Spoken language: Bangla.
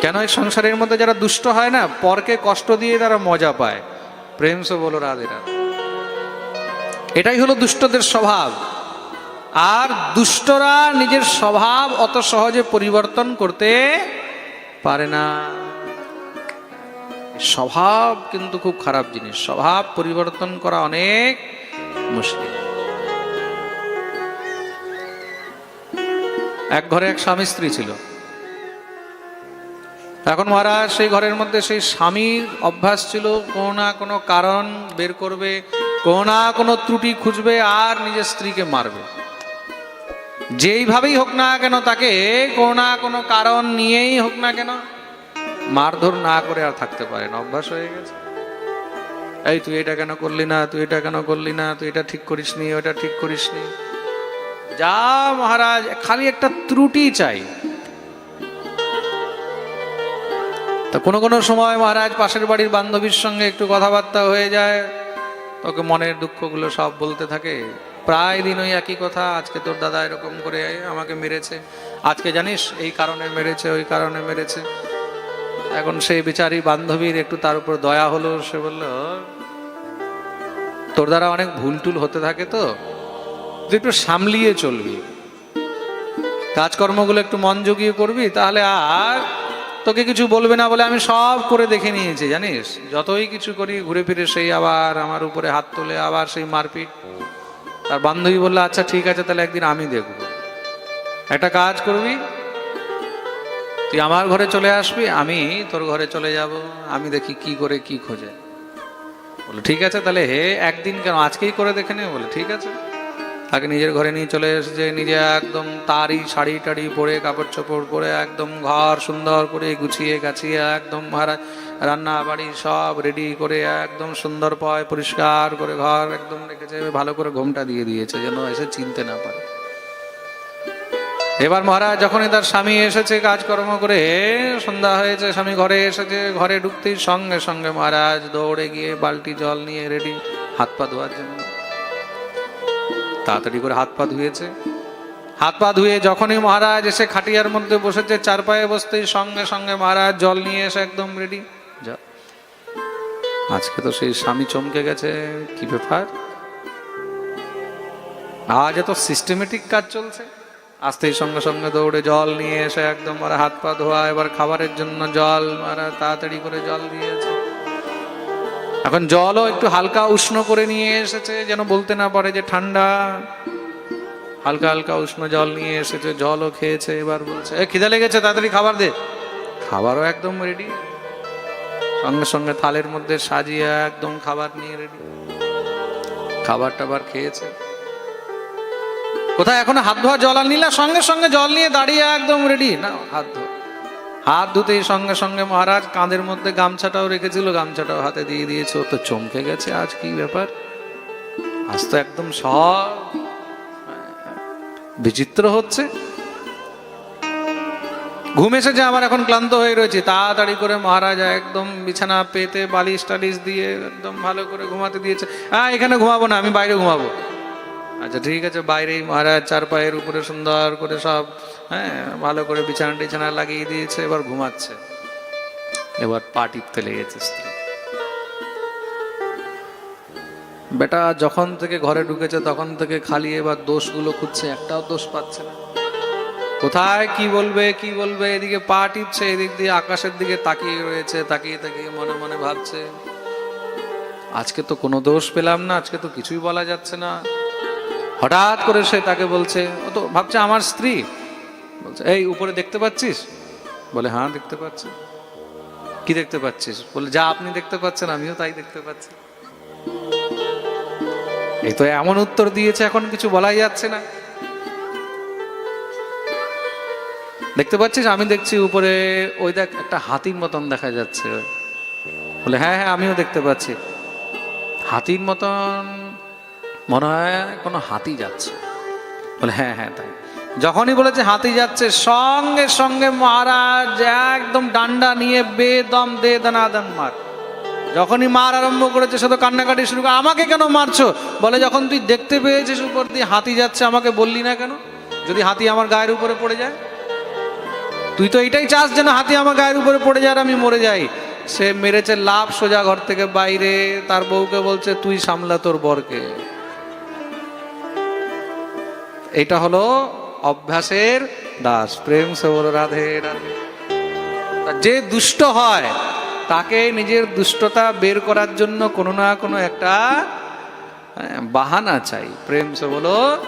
কেন এই সংসারের মধ্যে যারা দুষ্ট হয় না, পরকে কষ্ট দিয়ে তারা মজা পায়? প্রেম সে বলো, রাধে রাধে। এটাই হলো দুষ্টদের স্বভাব। আর দুষ্টরা নিজের স্বভাব অত সহজে পরিবর্তন করতে পারে না। স্বভাব কিন্তু খুব খারাপ জিনিস। স্বভাব পরিবর্তন করা অনেক মুশকিল। এক ঘরে এক স্বামী স্ত্রী ছিল। এখন মহারাজ, সেই ঘরের মধ্যে সেই স্বামীর অভ্যাস ছিল, কোনো না কোনো কারণ বের করবে, কোনো না কোনো ত্রুটি খুঁজবে আর নিজের স্ত্রীকে মারবে। যেইভাবেই হোক না কেন তাকে, কোনো না কোনো কারণ নিয়েই হোক না কেন মারধর না করে আর থাকতে পারে না, অভ্যাস হয়ে গেছে। এই তুই এটা কেন করলি না, তুই এটা কেন করলি না, তুই এটা ঠিক করিসনি, ওটা ঠিক করিসনি। যা মহারাজ, খালি একটা ত্রুটি চাই। তা কোনো কোনো সময় মহারাজ পাশের বাড়ির বান্ধবীর সঙ্গে একটু কথাবার্তা হয়ে যায়। তোকে মনের দুঃখগুলো সব বলতে থাকে। প্রায় দিন ওই একই কথা, আজকে তোর দাদা এরকম করে আমাকে মেরেছে। আজকে জানিস, এই কারণে মেরেছে, ওই কারণে মেরেছে। এখন সেই বিচারী বান্ধবীর একটু তার উপর দয়া হলো, সে বলল, তোর দ্বারা অনেক ভুল টুল হতে থাকে তো। তুই একটু সামলিয়ে চলবি। কাজকর্মগুলো একটু মন জুগিয়ে করবি, তাহলে আর তোকে কিছু বলবে না বলে আমি সব করে দেখে নিয়েছি, জানিস? যতই কিছু করি, ঘুরে ফিরে সেই আবার আমার উপরে হাত তোলে, আবার সেই মারপিট। তার বান্ধবী বলল আচ্ছা ঠিক আছে, তাহলে একদিন আমি দেখব। একটা কাজ করবি? তুই আমার ঘরে চলে আসবি, আমি তোর ঘরে চলে যাব। আমি দেখি কি করে, কি খোঁজে। বলে ঠিক আছে, তাহলে হে, একদিন কেন? আজকেই করে দেখে নে। বলে ঠিক আছে। তাকে নিজের ঘরে নিয়ে চলে এসেছে। নিজে একদম তারই শাড়ি টাড়ি পরে, কাপড় চোপড় পরে, একদম ঘর সুন্দর করে গুছিয়ে গাছিয়ে একদম মহারাজ রান্না বাড়ি সব রেডি করে একদম সুন্দর পয়, পরিষ্কার করে ঘর একদম রেখেছে। ভালো করে ঘোমটা দিয়ে দিয়েছে যেন এসে চিনতে না পারে। এবার মহারাজ যখনই তার স্বামী এসেছে কাজকর্ম করে, সন্ধ্যা হয়েছে, স্বামী ঘরে এসেছে। ঘরে ঢুকতেই সঙ্গে সঙ্গে মহারাজ দৌড়ে গিয়ে বালতি জল নিয়ে রেডি হাত পা ধোয়ার জন্য। তাড়াতাড়ি করে হাত পা ধুয়েছে। হাত পা ধুয়ে যখনই মহারাজ এসে খাটিয়ার মধ্যে বসেছে চার পায়ে বসতেই সঙ্গে সঙ্গে মহারাজ জল নিয়ে এসে একদম রেডি যা। আজকে তো সেই স্বামী চমকে গেছে, কি ব্যাপার? আজ এত সিস্টেমেটিক কাজ চলছে। আসতেই সঙ্গে সঙ্গে দৌড়ে জল নিয়ে এসে একদম হাত পা ধোয়া, এবার খাবারের জন্য জল মারা তাড়াতাড়ি করে জল দিয়েছে। এখন জলও একটু হালকা উষ্ণ করে নিয়ে এসেছে, যেন বলতে না পারে যে ঠান্ডা। হালকা হালকা উষ্ণ জল নিয়ে এসেছে, জলও খেয়েছে এবার বলছে, এ, খিদে লেগেছে, তাড়াতাড়ি খাবার দে। খাবারও একদম রেডি সঙ্গে সঙ্গে থালের মধ্যে সাজিয়ে একদম খাবার নিয়ে রেডি খাবার টাবার খেয়েছে। কোথায় এখন হাত ধোয়া জল আর নিলা? সঙ্গে সঙ্গে জল নিয়ে দাঁড়িয়ে একদম রেডি না হাত ধোয়া হাত ধুতেই সঙ্গে সঙ্গে মহারাজ কাঁধের মধ্যে গামছাটাও রেখেছিল, গামছাটাও হাতে দিয়ে দিয়েছে। ও তো চমকে গেছে আজ, কি ব্যাপার? আজ তো একদম সব বিচিত্র হচ্ছে। ঘুম এসেছে, আমার এখন ক্লান্ত হয়ে রয়েছে। তাড়াতাড়ি করে মহারাজ একদম বিছানা পেতে বালিশ টালিশ দিয়ে একদম ভালো করে ঘুমাতে দিয়েছে। হ্যাঁ এখানে ঘুমাবো না, আমি বাইরে ঘুমাবো। আচ্ছা ঠিক আছে, বাইরেই মহারাজ চার পায়ের উপরে সুন্দর করে সব হ্যাঁ ভালো করে বিছানা টিছানা লাগিয়ে দিয়েছে, এবার ঘুমাচ্ছে। এবার পা টিপতে লেগেছে স্ত্রী। বেটা, যখন থেকে ঘরে ঢুকেছে, তখন থেকে খালি এবার দোষগুলো খুঁজছে, একটাও দোষ পাচ্ছে না। কোথায়, কি বলবে কি বলবে, এদিকে পা টিপছে, এদিক দিয়ে আকাশের দিকে তাকিয়ে রয়েছে, তাকিয়ে তাকিয়ে মনে মনে ভাবছে। আজকে তো কোনো দোষ পেলাম না, আজকে তো কিছুই বলা যাচ্ছে না। হঠাৎ করে সে তাকে বলছে, ও তো ভাবছে আমার স্ত্রী। বলছে, এই উপরে দেখতে পাচ্ছিস? বলে হ্যাঁ দেখতে পাচ্ছি। কি দেখতে পাচ্ছিস? বলে, যা আপনি দেখতে পাচ্ছেন, আমিও তাই দেখতে পাচ্ছি। এই তো এমন উত্তর দিয়েছে, এখন কিছু বলাই যাচ্ছে না। দেখতে পাচ্ছিস? আমি দেখছি উপরে, ওই দেখ, একটা হাতির মতন দেখা যাচ্ছে। বলে হ্যাঁ হ্যাঁ আমিও দেখতে পাচ্ছি। হাতির মতন মনে হয় কোনো হাতি যাচ্ছে। বলে হ্যাঁ হ্যাঁ তাই। যখনই বলেছে হাতি যাচ্ছে, সঙ্গে সঙ্গে মহারাজ একদম ডান্ডা নিয়ে বেদম দে দানাদান মার। যখনই মার আরম্ভ করেছে, সে তো কান্নাকাটি শুরু করে, আমাকে কেন মারছো? বলে, যখন তুই দেখতে পেয়েছিস উপর দিয়ে হাতি যাচ্ছে, আমাকে বললি না কেন? যদি হাতি আমার গায়ের উপরে পড়ে যায়? তুই তো এটাই চাস যেন হাতি আমার গায়ের উপরে পড়ে যায় আর আমি মরে যাই? সে মেরেছে লাভ সোজা ঘর থেকে বাইরে, তার বউকে বলছে, তুই সামলা তোর বরকে। এটা হলো অভ্যাসের দাস। প্রেম সবল রাধে রাধে। যে দুষ্ট হয় তাকে নিজের দুষ্টতা বের করার জন্য কোনো না কোনো একটা হ্যাঁ, বাহানা চাই। প্রেম সে বলো